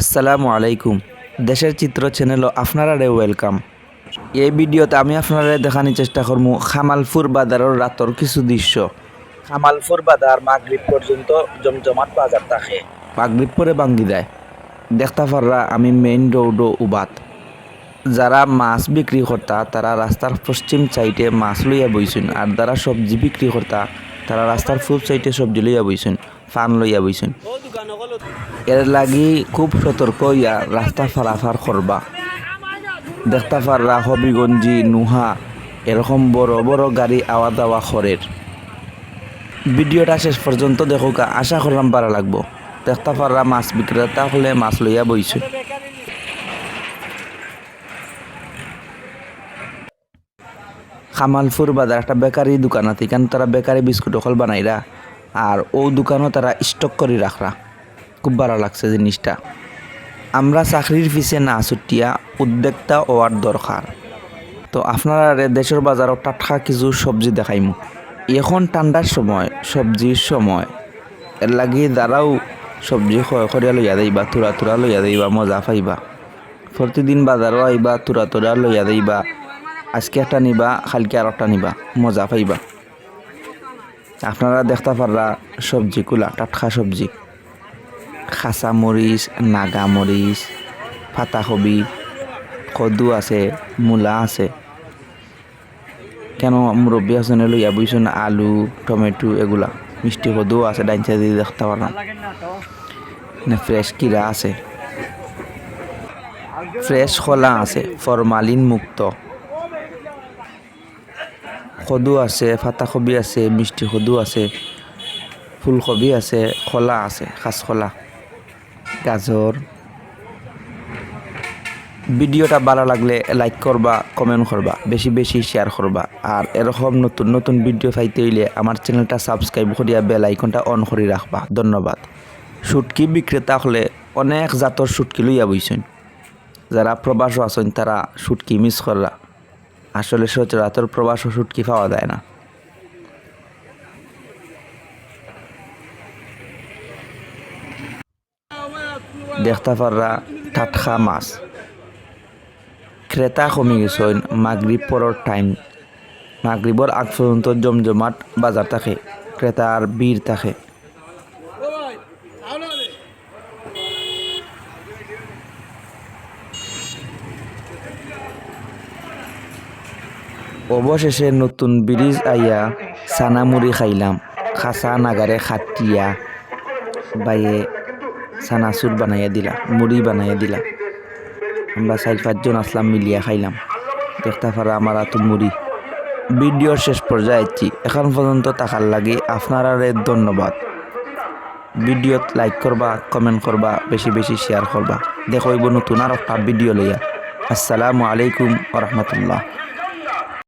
আসসালামু আলাইকুম। দেশের চিত্র চ্যানেলও আপনারা ওয়েলকাম এই ভিডিওতে আমি আপনারা দেখানোর চেষ্টা করব খামালপুর বাজারের রাতর কিছু দৃশ্য। খামালপুর বাজার মাগরিব পর্যন্ত জমজমাট বাজার থাকে। মাগরিব পরে ভাঙ্গি দেয়। দেখতে পাররা আমি মেইন রোডও উবাত। যারা মাছ বিক্রি করতা, তারা রাস্তার পশ্চিম সাইডে মাছ লইয়া বইছেন আর যারা সবজি বিক্রি করতা, তারা রাস্তার পূব সাইডে সবজি লইয়া বইছেন ফান লইয়া বইছেন। এর লাগি খুব সতর্ক হইয়া রাস্তা ফারাফার করবা দেখতে পাররা হবিগঞ্জি, নুহা এরকম বড় বড় গাড়ি আওয়া দাওয়া খরের ভিডিওটা শেষ পর্যন্ত দেখুকা, আশা করলাম পারা লাগবো। দেখতে পাররা মাছ বিক্রেতা হলে মাছ লইয়া বইছে। খামালপুর বাজার একটা বেকারি দোকান আছে এখানে তারা বেকারি বিস্কুট অকল বানাইরা আর ও দোকানও তারা স্টক করে রাখরা। খুব ভালো লাগছে জিনিসটা। আমরা চাকরির পিছে না ছুটিয়া উদ্যোক্তা হওয়ার দরকার। তো আপনারা দেশের বাজারও টাটকা কিছু সবজি দেখাইমু। এখন ঠান্ডার সময়, সবজির সময়। এর লাগি যারাও সবজি খয় করিয়া লইয়া দেইবা তুরা তুরা লইয়া দেইবা মজা পাইবা। প্রতিদিন বাজারও আইবা, তুরা তুরা লইয়া দেইবা আজকে একটা নিবা, কালকে আর একটা নিবা, মজা পাইবা। আপনারা দেখতে পাররা সবজিগুলা, টাটকা সবজি। খাসা মরিচ, নাগা মরিচ পাতাকবি কদু আছে, মূলা আছে। কেন মুরব্বী আসনে লইয়া বুঝছেন আলু, টমেটো এগুলা? মিষ্টি কদু আছে, ডাইনচা দিয়ে দেখতে পারলাম না ফ্রেশ কিরা আছে। ফ্রেশ খোলা আছে, ফরমালিন মুক্ত। কদু আছে পাতাকবি আছে, মিষ্টি কদু আছে, ফুলকবি আছে, খোলা আছে কাঁচকলা গাজর ভিডিওটা ভালো লাগলে লাইক করবা কমেন্ট করবা, বেশি বেশি শেয়ার করবা। আর এরকম নতুন নতুন ভিডিও পাইতে হইলে আমার চ্যানেলটা সাবস্ক্রাইব করিয়া বেল আইকনটা অন করে রাখবা। ধন্যবাদ। সুটকি বিক্রেতা হলে অনেক জাতর সুটকি লইয়া বইছেন। যারা প্রবাসও আছেন, তারা সুটকি মিস করলা। আসলে সচরাচর প্রবাস ও সুটকি পাওয়া যায় না। দেখতে পাররা টাটকা মাছ। ক্রেতা কমে গেছেন মাগরিব পরের টাইম। মাগরিবর আগ পর্যন্ত জমজমাট বাজার থাকে। ক্রেতার ভিড় থাকে। অবশেষে নতুন ব্রিজ আইয়া সানামুড়ি খাইলাম। খাসা নাগারে খাটিয়া বাইয়ে সানাসুর বানাইয়া দিলা, মুড়ি বানাইয়া দিলা। আমরা চার পাঁচজন আসলাম, মিলিয়া খাইলাম। দেখতে পারা আমার তো মুড়ি। ভিডিওর শেষ পর্যায়ে এখন পর্যন্ত টাকার লাগে আপনারা ধন্যবাদ। ভিডিওত লাইক করবা কমেন্ট করবা, বেশি বেশি শেয়ার করবা। দেখইব নতুন আর একটা ভিডিও লইয়া। আসসালামু আলাইকুম রহমতুল্লাহ।